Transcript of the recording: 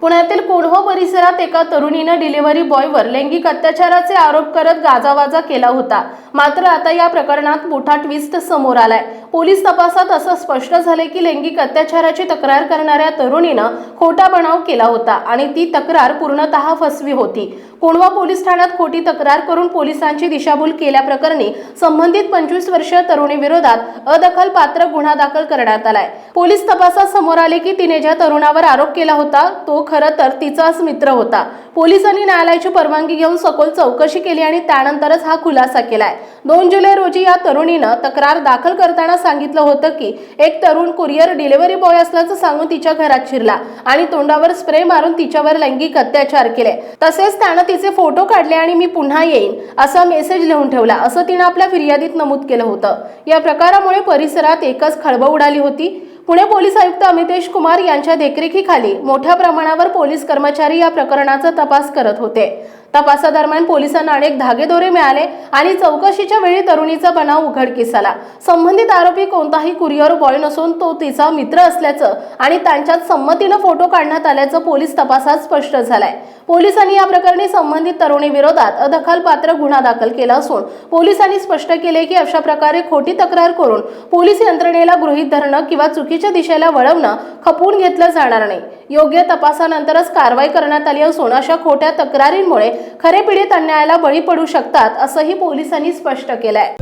पुण्यातील कोंढवा परिसरात एका तरुणीनं डिलिव्हरी बॉयवर लैंगिक अत्याचाराचे आरोप करत गाजावाजा केला होता. मात्र आता या प्रकरणात मोठा ट्विस्ट समोर आलाय. पोलीस तपासात असं स्पष्ट झाले की लैंगिक अत्याचाराची तक्रार करणाऱ्या तरुणीनं खोटा बनाव केला होता आणि ती तक्रार पूर्णतः फसवी होती. कोंढवा पोलीस ठाण्यात खोटी तक्रार करून पोलिसांची दिशाभूल केल्याप्रकरणी संबंधित पंचवीस वर्षीय तरुणीविरोधात अदखल पात्र गुन्हा दाखल करण्यात आलाय. पोलीस तपासात समोर आले की तिने ज्या तरुणावर आरोप केला होता तो खरं तर तिचाच मित्र होता. पोलिसांनी न्यायालयाची परवानगी घेऊन सखोल चौकशी केली आणि त्यानंतरच हा खुलासा केलाय. दोन जुलै रोजी या तरुणीनं तक्रार दाखल करताना सांगितलं होतं की एक तरुण कुरिअर डिलिव्हरी बॉय असल्याचं सांगून तिच्या घरात शिरला आणि तोंडावर स्प्रे मारून तिच्यावर लैंगिक अत्याचार केले. तसेच त्यानं तिचे फोटो काढले आणि मी पुन्हा येईन असा मेसेज लिहून ठेवला असं तिनं आपल्या फिर्यादीत नमूद केलं होतं. या प्रकारामुळे परिसरात एकच खळबळ उडाली होती. पुणे पोलीस आयुक्त अमितेश कुमार यांच्या देखरेखीखाली मोठ्या प्रमाणावर पोलीस कर्मचारी या प्रकरणाचा तपास करत होते. तपासादरम्यान पोलिसांना अनेक धागेदोरे मिळाले आणि चौकशीच्या वेळी तरुणीचा बनाव उघडकीस आला संबंधित आरोपी कोणताही कुरिअर बॉय नसून तो तिचा मित्र असल्याचं आणि त्यांच्यात संमतीनं फोटो काढण्यात आल्याचं पोलीस तपासात स्पष्ट झालंय. पोलिसांनी या प्रकरणी संबंधित तरुणी विरोधात अदखलपात्र गुन्हा दाखल केला असून पोलिसांनी स्पष्ट केले की अशा प्रकारे खोटी तक्रार करून पोलीस यंत्रणेला गृहीत धरणं किंवा चुकीच्या दिशेला वळवणं खपवून घेतलं जाणार नाही. योग्य तपासानंतरच कारवाई करण्यात आली असून अशा खोट्या तक्रारींमुळे खरे पीडित अन्यायाला बळी पडू शकतात असंही पोलिसांनी स्पष्ट केलंय.